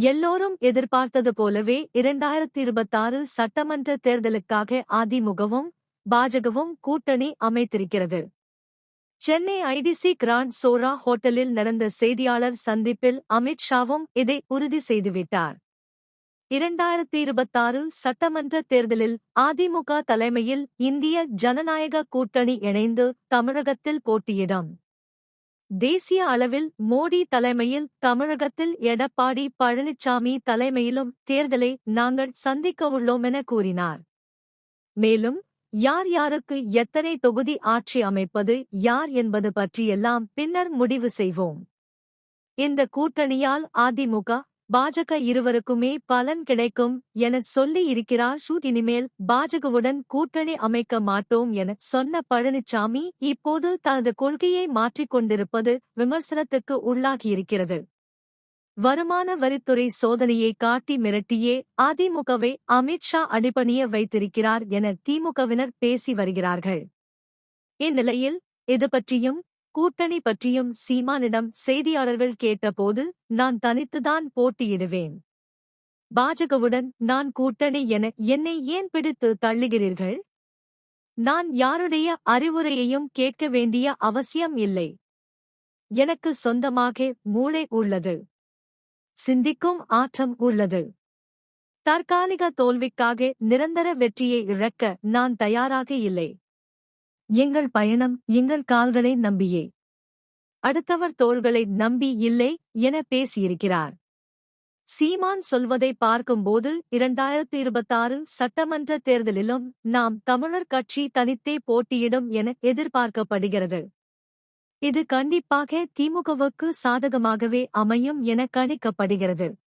எல்லோரும் எதிர்பார்த்தது போலவே இரண்டாயிரத்தி இருபத்தாறு சட்டமன்ற தேர்தலுக்காக அதிமுகவும் பாஜகவும் கூட்டணி அமைத்திருக்கிறது. சென்னை ஐடிசி கிராண்ட் சோரா ஹோட்டலில் நடந்த செய்தியாளர் சந்திப்பில் அமித் ஷாவும் இதை உறுதி செய்துவிட்டார். இரண்டாயிரத்தி இருபத்தாறு சட்டமன்ற தேர்தலில் அதிமுக தலைமையில் இந்திய ஜனநாயக கூட்டணி இணைந்து தமிழகத்தில் போட்டியிடும். தேசிய அளவில் மோடி தலைமையில் தமிழகத்தில் எடப்பாடி பழனிசாமி தலைமையிலும் தேர்தலை நாங்கள் சந்திக்க உள்ளோம் என கூறினார். மேலும் யார் யாருக்கு எத்தனை தொகுதி ஆட்சி அமைப்பது யார் என்பது பற்றியெல்லாம் பின்னர் முடிவு செய்வோம். இந்த கூட்டணியால் அதிமுக பாஜக இருவருக்குமே பலன் கிடைக்கும் என சொல்லி இருக்கிறார் ஷூட். இனிமேல் பாஜகவுடன் கூட்டணி அமைக்க மாட்டோம் என சொன்ன பழனிசாமி இப்போது தனது கொள்கையை மாற்றிக் கொண்டிருப்பது விமர்சனத்துக்கு உள்ளாகியிருக்கிறது வருமான வரித்துறை சோதனையை காட்டி மிரட்டியே அதிமுகவை அமித்ஷா அடிபணிய வைத்திருக்கிறார் என திமுகவினர் பேசி வருகிறார்கள். இந்நிலையில் இது பற்றியும் கூட்டணி பற்றியும் சீமானிடம் செய்தியாளர்கள் கேட்டபோது நான் தனித்துதான் போட்டியிடுவேன். பாஜகவுடன் நான் கூட்டணி என என்னை ஏன் பிடித்து தள்ளுகிறீர்கள்? நான் யாருடைய அறிவுரையையும் கேட்க வேண்டிய அவசியம் இல்லை. எனக்கு சொந்தமாக மூளை உள்ளது. சிந்திக்கும் ஆற்றம் உள்ளது. தற்காலிக தோல்விக்காக நிரந்தர வெற்றியை இழக்க நான் தயாராக இல்லை. எங்கள் பயணம் எங்கள் கால்களை நம்பியே. அடுத்தவர் தோள்களை நம்பி இல்லை என பேசியிருக்கிறார். சீமான் சொல்வதை பார்க்கும்போது இரண்டாயிரத்து இருபத்தாறு சட்டமன்ற தேர்தலிலும் நாம் தமிழர் கட்சி தனித்தே போட்டியிடும் என எதிர்பார்க்கப்படுகிறது. இது கண்டிப்பாக திமுகவுக்கு சாதகமாகவே அமையும் என கணிக்கப்படுகிறது.